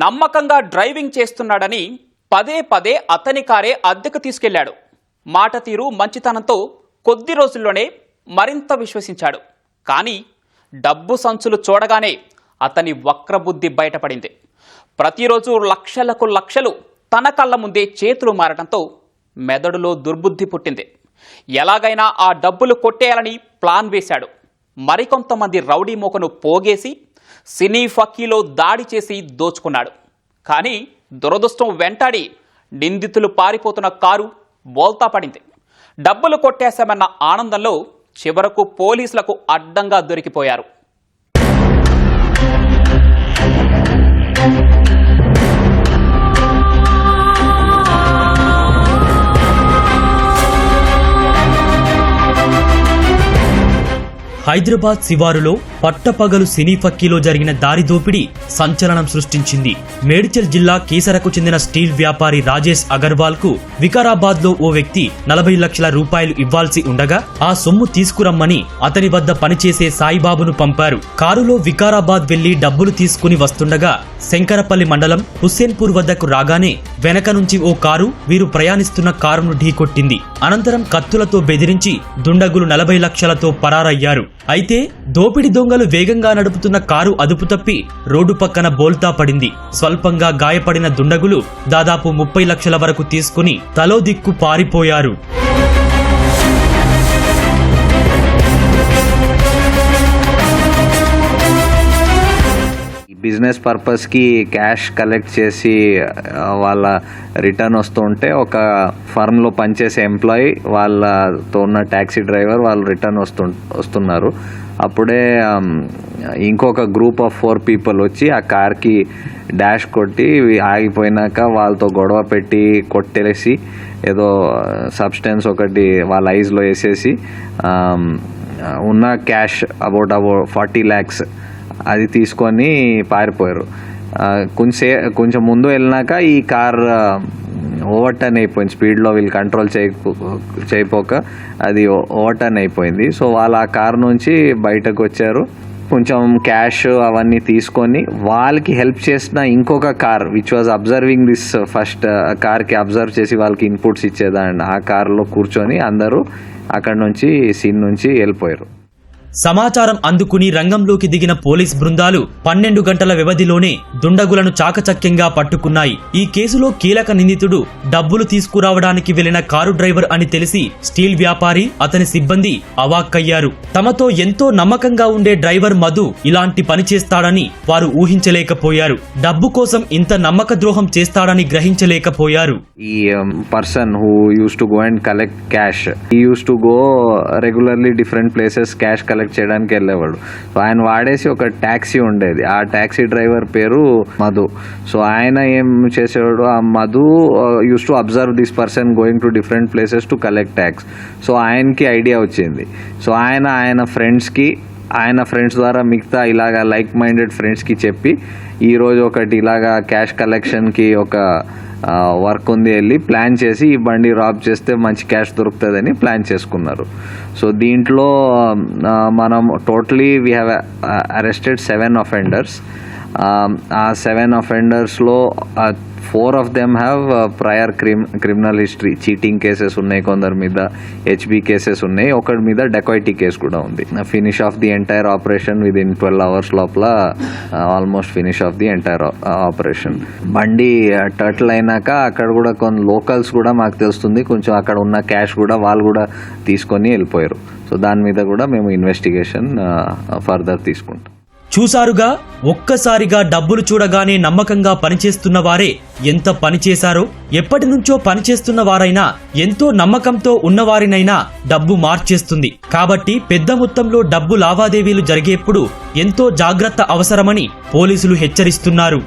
నమ్మకంగా డ్రైవింగ్ చేస్తున్నాడని పదే పదే అతని కారే అద్దెకు తీసుకెళ్ళాడు. మాట తీరు మంచితనంతో కొద్ది రోజుల్లోనే మరింత విశ్వసించాడు. కానీ డబ్బు సంచులు చూడగానే అతని వక్రబుద్ధి బయటపడింది. ప్రతిరోజు లక్షలకు లక్షలు తన కళ్ళ ముందే చేతులు మారడంతో మెదడులో దుర్బుద్ధి పుట్టింది. ఎలాగైనా ఆ డబ్బులు కొట్టేయాలని ప్లాన్ వేశాడు. మరికొంతమంది రౌడీ మోకను పోగేసి సినీ ఫకీలో దాడి చేసి దోచుకున్నాడు. కానీ దురదృష్టం వెంటాడి నిందితులు పారిపోతున్న కారు బోల్తా పడింది. డబ్బులు కొట్టేశామన్న ఆనందంలో చివరకు పోలీసులకు అడ్డంగా దొరికిపోయారు. హైదరాబాద్ శివారులో పట్టపగలు సినీ ఫక్కీలో జరిగిన దారి దోపిడీ సంచలనం సృష్టించింది. మేడ్చల్ జిల్లా కీసరకు చెందిన స్టీల్ వ్యాపారి రాజేష్ అగర్వాల్కు వికారాబాద్లో ఓ వ్యక్తి నలభై లక్షల రూపాయలు ఇవ్వాల్సి ఉండగా ఆ సొమ్ము తీసుకురమ్మని అతని వద్ద పనిచేసే సాయిబాబును పంపారు. కారులో వికారాబాద్ వెళ్ళి డబ్బులు తీసుకుని వస్తుండగా శంకరపల్లి మండలం హుస్సేన్పూర్ వద్దకు రాగానే వెనక నుంచి ఓ కారు వీరు ప్రయాణిస్తున్న కారును ఢీకొట్టింది. అనంతరం కత్తులతో బెదిరించి దుండగులు నలభై లక్షలతో పరారయ్యారు. అయితే దోపిడి దొంగలు వేగంగా నడుపుతున్న కారు అదుపు తప్పి రోడ్డు పక్కన బోల్తా పడింది. స్వల్పంగా గాయపడిన దుండగులు దాదాపు ముప్పై లక్షల వరకు తీసుకుని తలో దిక్కు పారిపోయారు. బిజినెస్ పర్పస్కి క్యాష్ కలెక్ట్ చేసి వాళ్ళ రిటర్న్ వస్తుంటే ఒక ఫర్మ్లో పనిచేసే ఎంప్లాయీ వాళ్ళతో ఉన్న ట్యాక్సీ డ్రైవర్ వాళ్ళు రిటర్న్ వస్తు వస్తున్నారు. అప్పుడే ఇంకొక గ్రూప్ ఆఫ్ ఫోర్ పీపుల్ వచ్చి ఆ కార్కి డాష్ కొట్టి ఆగిపోయినాక వాళ్ళతో గొడవ పెట్టి కొట్టేసి ఏదో సబ్స్టెన్స్ ఒకటి వాళ్ళ ఐజ్లో వేసేసి ఉన్న cash about about forty lakhs అది తీసుకొని పారిపోయారు. కొంచెం కొంచెం ముందు వెళ్ళినాక ఈ కార్ ఓవర్టర్న్ అయిపోయింది. స్పీడ్లో వీళ్ళు కంట్రోల్ చేయకపో చేయపోక అది ఓవర్టర్న్ అయిపోయింది. సో వాళ్ళు ఆ కార్ నుంచి బయటకు వచ్చారు. కొంచెం క్యాష్ అవన్నీ తీసుకొని వాళ్ళకి హెల్ప్ చేసిన ఇంకొక car which was observing this first కార్కి అబ్జర్వ్ చేసి వాళ్ళకి ఇన్పుట్స్ ఇచ్చేదాన్ని. ఆ కార్లో కూర్చొని అందరూ అక్కడ నుంచి సీన్ నుంచి వెళ్ళిపోయారు. సమాచారం అందుకుని రంగంలోకి దిగిన పోలీస్ బృందాలు పన్నెండు గంటల వ్యవధిలోనే దుండగులను చాకచక్యంగా పట్టుకున్నాయి. ఈ కేసులో కీలక నిందితుడు డబ్బులు తీసుకురావడానికి వెళ్ళిన కారు డ్రైవర్ అని తెలిసి స్టీల్ వ్యాపారి అతని సిబ్బంది అవాక్కయ్యారు. తమతో ఎంతో నమ్మకంగా ఉండే డ్రైవర్ మధు ఇలాంటి పని చేస్తాడని వారు ఊహించలేకపోయారు. డబ్బు కోసం ఇంత నమ్మక ద్రోహం చేస్తాడని గ్రహించలేకపోయారు. ఈ person who used to go and collect cash he used to go regularly different places cash collect చేయడానికి వెళ్ళేవాడు. సో ఆయన వాడేసి ఒక ట్యాక్సీ ఉండేది. ఆ ట్యాక్సీ డ్రైవర్ పేరు మధు. సో ఆయన ఏం చేసేవాడు? ఆ Madhu used to observe this person going to different places to collect tax so ఆయనకి ఐడియా వచ్చింది. సో ఆయన ఆయన ఫ్రెండ్స్కి ఆయన ఫ్రెండ్స్ ద్వారా మిగతా ఇలాగా లైక్ మైండెడ్ ఫ్రెండ్స్కి చెప్పి ఈరోజు ఒకటి ఇలాగా క్యాష్ కలెక్షన్కి ఒక వర్క్ ఉంది వెళ్ళి ప్లాన్ చేసి ఈ బండి రాబ్ చేస్తే మంచి క్యాష్ దొరుకుతుందని ప్లాన్ చేసుకున్నారు. సో దీంట్లో మనం totally we have arrested seven offenders Um, ఆ seven అఫెండర్స్లో four of them have prior crime criminal history cheating cases ఉన్నాయి కొందరి మీద హెచ్బి కేసెస్ ఉన్నాయి. ఒకటి మీద డెకాయిటీ కేసు కూడా ఉంది. Finish off the entire operation within twelve hours లోపల almost finish off the entire operation బండి uh, టర్టిల్ అయినాక అక్కడ కూడా కొన్ని లోకల్స్ కూడా మాకు తెలుస్తుంది. కొంచెం అక్కడ ఉన్న క్యాష్ కూడా వాళ్ళు కూడా తీసుకొని వెళ్ళిపోయారు. సో దాని మీద కూడా మేము ఇన్వెస్టిగేషన్ ఫర్దర్ uh, తీసుకుంటాం. చూసారుగా ఒక్కసారిగా డబ్బులు చూడగానే నమ్మకంగా పనిచేస్తున్న వారే ఎంత పనిచేశారో ఎప్పటి నుంచో పనిచేస్తున్న వారైనా ఎంతో నమ్మకంతో ఉన్నవారినైనా డబ్బు మార్చేస్తుంది. కాబట్టి పెద్ద మొత్తంలో డబ్బు లావాదేవీలు జరిగేప్పుడు ఎంతో జాగ్రత్త అవసరమని పోలీసులు హెచ్చరిస్తున్నారు.